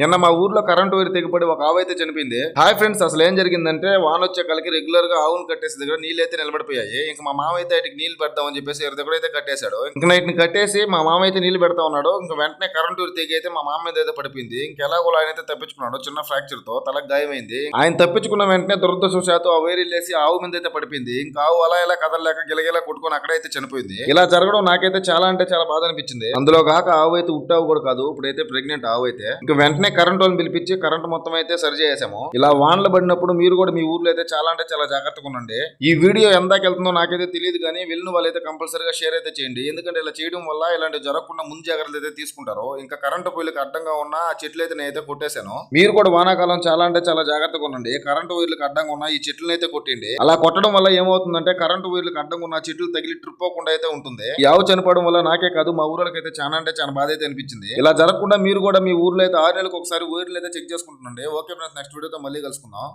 నిన్న మా ఊర్లో కరెంటు వైర్ తెగిపడి ఒక ఆవు అయితే చనిపోయింది. హాయ్ ఫ్రెండ్స్ అసలు ఏం జరిగిందంటే వాన వచ్చే కలికి రెగ్యులర్గా ఆవును కట్టేసి దగ్గర నీళ్ళు అయితే నిలబడిపోయాయి. ఇంకా మా మామ అయితే వాటికి నీళ్ళు పెడతామని చెప్పేసి ఎవరి దగ్గర అయితే కట్టేశాడు. ఇంకా నైట్ని కట్టేసి మా మామ అయితే నీళ్ళు పెడతా ఉన్నాడు. ఇంకా వెంటనే కరెంటు వైర్ తెగి అయితే మా మామ మీద అయితే పడిపోయింది. ఇంకెలాగో ఆయన అయితే తప్పించుకున్నాడు. చిన్న ఫ్రాక్చర్తో తలకు గాయమైంది. ఆయన తప్పించుకున్న వెంటనే దురదృష్టవశాత్తు ఆ వైర్ వెళ్ళేసి ఆవు మీద అయితే పడిపోయింది. ఇంకా ఆవు అలా ఇలా కదలలేక గిలగిలా కొట్టుకొని అక్కడైతే చనిపోయింది. ఇలా జరగడం నాకైతే చాలా అంటే చాలా బాధ అనిపించింది. అందులో కాక ఆవు అయితే ఉట్టావు కూడా కాదు. ఇప్పుడైతే ప్రెగ్నెంట్ ఆవు అయితే. ఇంకా వెంటనే కరెంట్ వాళ్ళని పిలిపించి కరెంట్ మొత్తం అయితే సరి చేసాము ఇలా వానలు పడినప్పుడు మీరు కూడా మీ ఊర్లో అయితే చాలా అంటే చాలా జాగ్రత్తగా ఉండండి. ఈ వీడియో ఎందాక వెళ్తుందో నాకైతే తెలియదు కానీ వెళ్ళిన వాళ్ళైతే కంపల్సరీగా షేర్ అయితే చేయండి. ఎందుకంటే ఇలా చేయడం వల్ల ఇలాంటి జరగకుండా ముందు జాగ్రత్తలు అయితే తీసుకుంటారు. ఇంకా కరెంటు పొయ్యిలకు అడ్డంగా ఉన్న ఆ చెట్లు అయితే నేనైతే కొట్టేశాను. మీరు కూడా వానాకాలం చాలా అంటే చాలా జాగ్రత్తగా ఉండండి. కరెంటు వైర్లకు అడ్డంగా ఉన్న ఈ చెట్లను అయితే కొట్టిండి. అలా కొట్టడం వల్ల ఏమవుతుందంటే కరెంటు వైర్లకు అడ్డంగా ఉన్న చెట్లు తగిలి ట్రిప్ అవ్వకుండా అయితే ఉంటుంది. ఈ చనిపోవడం వల్ల నాకే కాదు మా ఊర్లకి అయితే చాలా అంటే చాలా బాధ అయితే అనిపించింది. ఇలా జరగకుండా మీరు కూడా మీ ఊర్లో అయితే ఆరు నెలలకు ఒకసారి వైర్లు అయితే చెక్ చేసుకుంటుండండి. ఓకే ఫ్రెండ్స్ నెక్స్ట్ వీడియోతో మళ్ళీ కలుసుకుందాం.